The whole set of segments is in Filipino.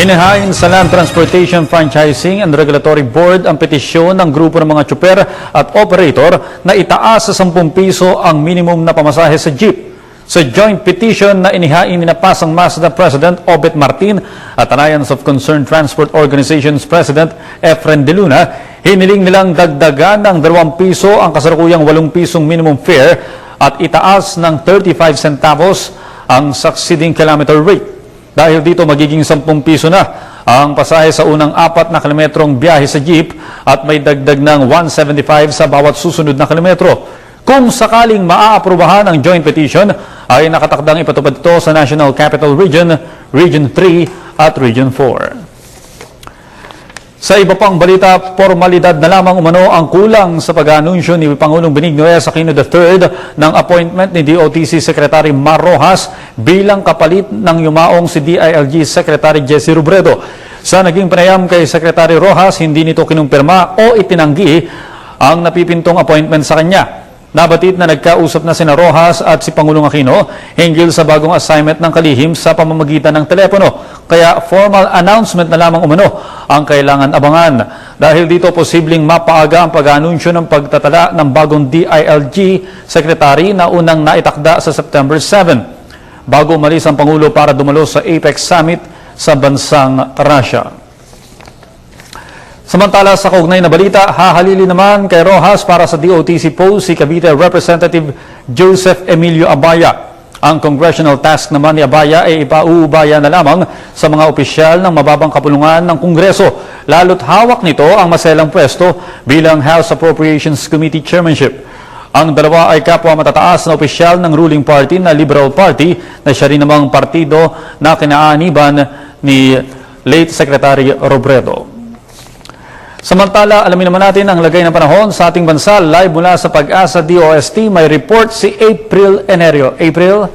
Inihain sa Land Transportation Franchising and Regulatory Board ang petisyon ng grupo ng mga tsuper at operator na itaas sa 10 piso ang minimum na pamasahe sa jeep. Sa joint petition na inihain ni Napasang Mazda President Obet Martin at Alliance of Concerned Transport Organizations President Efren De Luna, hiniling nilang dagdagan ng 2 piso ang kasalukuyang 8 pisong minimum fare at itaas ng 35 centavos ang succeeding kilometer rate. Dahil dito magiging 10 piso na ang pasahe sa unang apat na kilometrong biyahe sa jeep at may dagdag ng 175 sa bawat susunod na kilometro. Kung sakaling maaaprubahan ang joint petition, ay nakatakdang ipatupad ito sa National Capital Region, Region 3 at Region 4. Sa iba pang balita, formalidad na lamang umano ang kulang sa pag-anunsyo ni Pangulong Benigno S. Aquino III ng appointment ni DOTC Secretary Mar Rojas bilang kapalit ng yumaong si DILG Secretary Jesse Robredo. Sa naging panayam kay Secretary Rojas, hindi nito kinumpirma o itinanggi ang napipintong appointment sa kanya. Nabatid na nagkausap na sina Rojas at si Pangulong Aquino hinggil sa bagong assignment ng kalihim sa pamamagitan ng telepono. Kaya formal announcement na lamang umano ang kailangan abangan. Dahil dito posibleng mapaaga ang pag-anunsyo ng pagtatala ng bagong DILG Secretary na unang naitakda sa September 7 bago umalis ang Pangulo para dumalo sa APEC Summit sa bansang Russia. Samantala sa kaugnay na balita, hahalili naman kay Rojas para sa DOTC post si Cavite Representative Joseph Emilio Abaya. Ang congressional task naman ni Abaya ay ipauubaya na lamang sa mga opisyal ng mababang kapulungan ng Kongreso, lalo't hawak nito ang maselang pwesto bilang House Appropriations Committee Chairmanship. Ang dalawa ay kapwa matataas na opisyal ng ruling party na Liberal Party na siya rin namang partido na kinaaniban ni late Secretary Robredo. Samantala, alamin naman natin ang lagay ng panahon sa ating bansa. Live mula sa Pag-asa DOST, may report si April Enerio. April?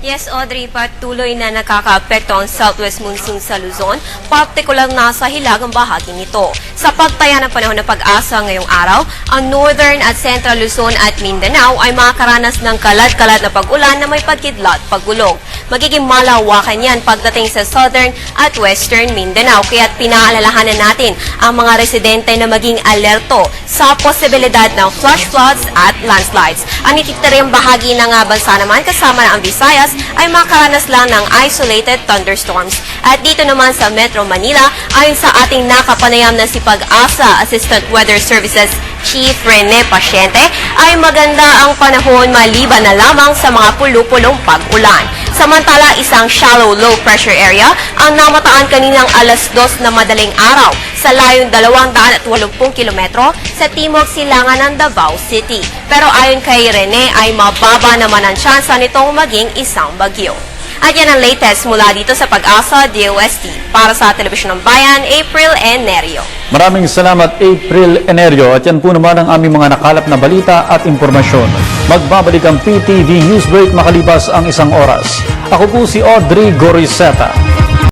Yes, Audrey, patuloy na nakakaapekto ang southwest monsoon sa Luzon, partikular na sa hilagang bahagi nito. Sa pagtaya ng panahon ng pag-asa ngayong araw, ang northern at central Luzon at Mindanao ay makakaranas ng kalat-kalat na pag-ulan na may pagkidlat, pagulong. Magiging malawakan yan pagdating sa southern at western Mindanao, kaya pinaalalahanan natin ang mga residente na maging alerto sa posibilidad ng flash floods at landslides. Ang ititirang bahagi ng bansa naman kasama na ang Visayas ay makaranas lang ng isolated thunderstorms. At dito naman sa Metro Manila, ayon sa ating nakapanayam na si Pag-asa Assistant Weather Services Chief Rene Pasyente, ay maganda ang panahon maliban na lamang sa mga pulu-pulong pag-ulan. Samantala, isang shallow low pressure area ang namataan kaninang alas 2 na madaling araw sa layong 280 kilometro sa timog silangan ng Davao City. Pero ayon kay Rene ay mababa naman ang tsansa nitong maging isang bagyo. At yan ang latest mula dito sa Pag-asa DOST. Para sa Telebisyon ng Bayan, April and Nerio. Maraming salamat April Enerio at yan po naman ang aming mga nakalap na balita at impormasyon. Magbabalik ang PTV Newsbreak makalipas ang isang oras. Ako po si Audrey Goriseta.